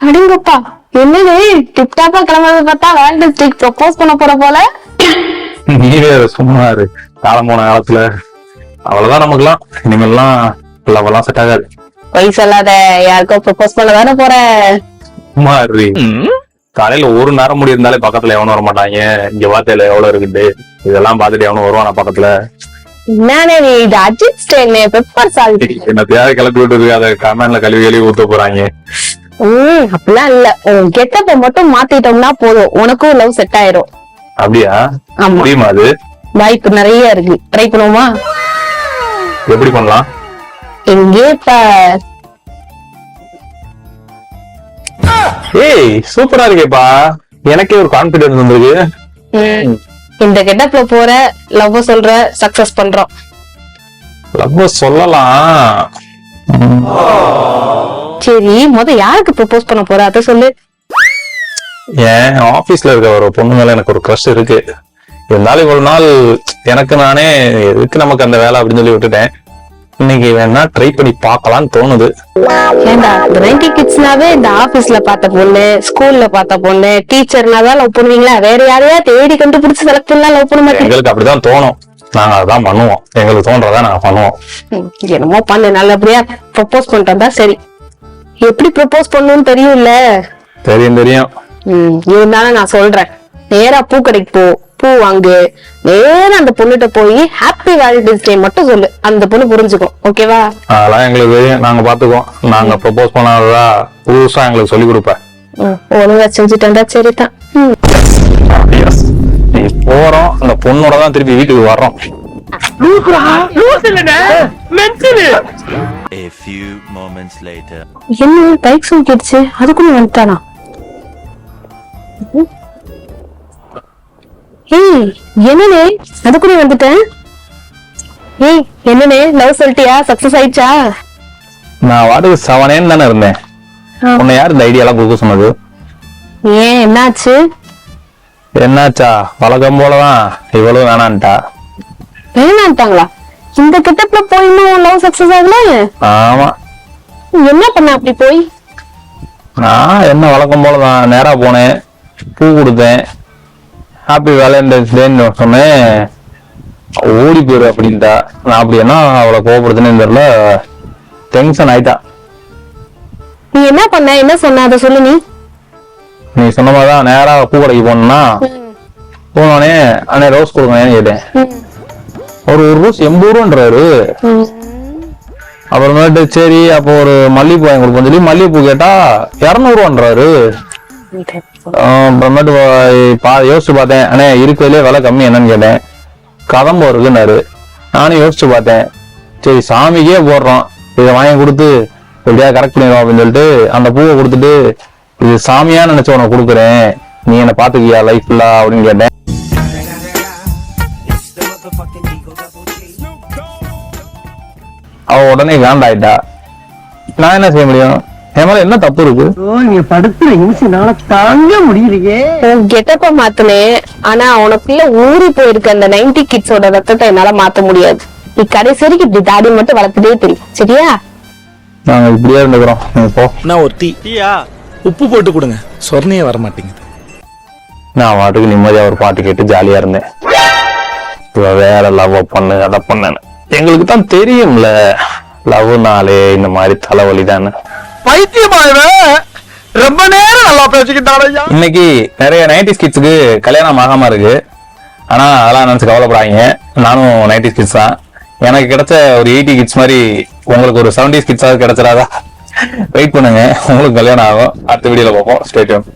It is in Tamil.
அடிங்கப்பா என்னது? டிப்டாப்பா கிளம்புறது பார்த்தா வேலண்டைன்ஸ் டேக் ப்ரொபோஸ் பண்ண போற போல. நீ வேற சும்மா இரு காலம் போன காலத்துல. அவ்வளவுதான் நமக்குலாம் இனிமேல்லாம் லவ்வெல்லாம் செட் ஆகாது. பொய் சொல்லாத யாருக்கோ ப்ரொபோஸ் பண்ண தானே போற? சும்மா இரு காலையில ஒரு நேரம் முடி இருந்தாலே பக்கத்துல எவனும் வர மாட்டாங்க இங்க வார்த்தையில எவ்வளவு இருக்குது இதெல்லாம் பார்த்துட்டு எவனும் வருவானா பக்கத்துல? என்னண்ணே நீ இது அஜித் ஸ்டைல் பெப்பர் சால்ட். என்ன தேவை கிளப்பி விட்டு அதை கமெண்ட்ல கழுவி கழுவி ஊத்த போறாங்க. ம் அப்படிலாம் இல்ல. கெட்டப்ப மட்டும் மாத்திட்டோம்னா போதும். உனக்கும் லவ் செட் ஆயிரும். அப்படியா? முடியுமா அது? வாய்ப்பு நிறைய இருக்கு. ட்ரை பண்ணுவோமா? எப்படி பண்ணலாம்? எங்கே இப்ப ஏய் சூப்பரா இருக்கேப்பா. எனக்கே ஒரு கான்பிடன்ஸ் வந்திருக்கு. இந்த கெட்டப்ல போற லவ் சொல்ற சக்சஸ் பண்றோம். லவ் சொல்லலாம். சரி முத யாருக்கு ப்ரொபோஸ் பண்ண போற? அத சொல்லு. ஏன் ஆபீஸ்ல இருக்க ஒரு பொண்ணு மேல எனக்கு ஒரு க்ரஷ் இருக்கு. இருந்தாலும் இவ்வளவு நாள் எனக்கு நானே எதுக்கு நமக்கு அந்த வேலை அப்படின்னு சொல்லி விட்டுட்டேன். இன்னைக்கு வேணா ட்ரை பண்ணி பார்க்கலாம்னு தோணுது. ஏண்டா நைன்டி கிட்ஸ்னாவே இந்த ஆபீஸ்ல பார்த்த பொண்ணு ஸ்கூல்ல பார்த்த பொண்ணு டீச்சர்னா தான் லவ் பண்ணுவீங்களா? வேற யாரையா தேடி கண்டுபிடிச்சு செலக்ட் பண்ணலாம் லவ் பண்ண மாட்டீங்க? எங்களுக்கு அப்படிதான் தோணும். நாங்க அதான் பண்ணுவோம். எங்களுக்கு தோன்றதா நாங்க பண்ணுவோம். என்னமோ பண்ணு நல்லபடியா ப்ரொபோஸ் பண்ணிட்டு வந்தா சரி. எப்படி ப்ரொபோஸ் பண்ணணும்னு தெரியும்ல? தெரியும் தெரியும். இருந்தாலும் நான் சொல்றேன். நேரா பூ கடைக்கு போ. பூ வாங்கு நேரா அந்த பொண்ணுகிட்ட போய் ஹாப்பி வேலண்டைன்ஸ் டே மட்டும் சொல்லு. அந்த பொண்ணு புரிஞ்சுக்கும் ஓகேவா அதெல்லாம் எங்களுக்கு தெரியும். நாங்க பாத்துக்குவோம். நாங்க ப்ரொபோஸ் பண்ணாததா புதுசா எங்களுக்கு சொல்லி கொடுப்பேன் ம், ஒழுங்கா செஞ்சுட்டா சரிதான். போறோம். அந்த பொண்ணோட தான் திருப்பி வீட்டுக்கு வர்றோம். A few moments later. என்ன? பைக் சொல்லிடுச்சு அதுக்குள்ள வந்துட்டானா? ஏய் என்னனே அதுக்குள்ள வந்துட்டேன். ஏய் என்னனே லவ் சொல்லிட்டியா? சக்சஸ் ஆயிடுச்சா? நான் வாட்டுக்கு செவனேன்னு தானே இருந்தேன். உன்னை யார் இந்த ஐடியா எல்லாம் கொடுக்க சொன்னது? ஏன் என்னாச்சு? என்னாச்சா? வழக்கம் போலதான். இவ்வளவு வேணான்ட்டா. வேணான்ட்டாங்களா? இந்த கிட்டப்ல போய் இன்னும் லவ் சக்சஸ் ஆகல ஆமா. என்ன பண்ண அப்படி போய்? நான் என்ன வழக்கம் போலதான். நேரா போனேன். பூ கொடுத்தேன். ஹாப்பி வேலண்டைன்ஸ் டேன்னு சொன்னேன் ஓடி போயிரு அப்படின்ட்டா. நான் அப்படி என்ன அவளை கோவப்படுத்தினேன்னு தெரியல. டென்ஷன் ஆயிட்டா. நீ என்ன பண்ண? என்ன சொன்ன? அதை சொல்லு நீ. நீ சொன்ன மாதிரிதான் நேரா பூ கடைக்கு போனேன்னா போனோடனே அண்ணே ரோஸ் கொடுங்கன்னு கேட்டேன். ஒரு ஒரு ரோஸ் எண்பது ரூபான்றாரு. அப்புறமேட்டு சரி அப்போ ஒரு மல்லிகைப்பூ வாங்கி கொடுப்போம் சொல்லி மல்லிகைப்பூ கேட்டா இரநூறுவான்றாரு அப்புறமேட்டு பா யோசிச்சு பார்த்தேன். அண்ணே இருக்கிறதுலே விலை கம்மி என்னன்னு கேட்டேன். கதம்பு இருக்குன்னாரு. நானும் யோசிச்சு பார்த்தேன். சரி சாமிக்கே போடுறோம். இதை வாங்கி கொடுத்து எப்படியா கரெக்ட் பண்ணிடுவோம் அப்படின்னு சொல்லிட்டு அந்த பூவை கொடுத்துட்டு இது சாமியா நினைச்ச உனக்கு கொடுக்குறேன். நீ என்ன பாத்துக்கியா லைஃப் ஃபுல்லா அப்படின்னு கேட்டேன். அவ உடனே காண்டாயிட்டா நான் என்ன செய்ய முடியும்? என் என்ன தப்பு இருக்கு? நீங்க படுத்துற நிமிஷம்னால தாங்க முடியலையே. உன் கெட்டப்ப மாத்துனே. ஆனா உனக்குள்ள ஊறி போயிருக்க. அந்த நைன்டி கிட்ஸோட ரத்தத்தை என்னால மாத்த முடியாது. நீ கடைசி வரைக்கும் இப்படி தாடி மட்டும் வளர்த்துட்டே தெரியும் சரியா? நாங்க இப்படியே இருந்துக்கிறோம். போ. நான் ஒரு டீ. டீயா? உப்பு போட்டு கொடுங்க. சொர்ணையே வர மாட்டேங்குது நான் வாட்டுக்கு நிம்மதியா ஒரு பாட்டு கேட்டு ஜாலியா இருந்தேன். இவ வேற லவ் பண்ணு அதை பண்ணு எங்களுக்கு தான் தெரியும்ல லவ்னாலே இந்த மாதிரி தலைவலி தானே பைத்தியமாயவன் ரொம்ப நேரம் நல்லா பேசிக்கிட்டாரையா இன்னைக்கு நிறைய நைன்டிஸ் கிட்ஸுக்கு கல்யாணம் ஆகாம இருக்கு. ஆனா அதெல்லாம் நினைச்சு கவலைப்படாதீங்க. நானும் நைன்டிஸ் கிட்ஸ் தான். எனக்கு கிடைச்ச ஒரு எயிட்டி கிட்ஸ் மாதிரி உங்களுக்கு ஒரு செவன்டிஸ் கிட்ஸாவது கிடைச்சிடாதா? வெயிட் பண்ணுங்க. உங்களுக்கு கல்யாணம் ஆகும். அடுத்த வீடியோல பார்ப்போம். ஸ்டேட்யூன்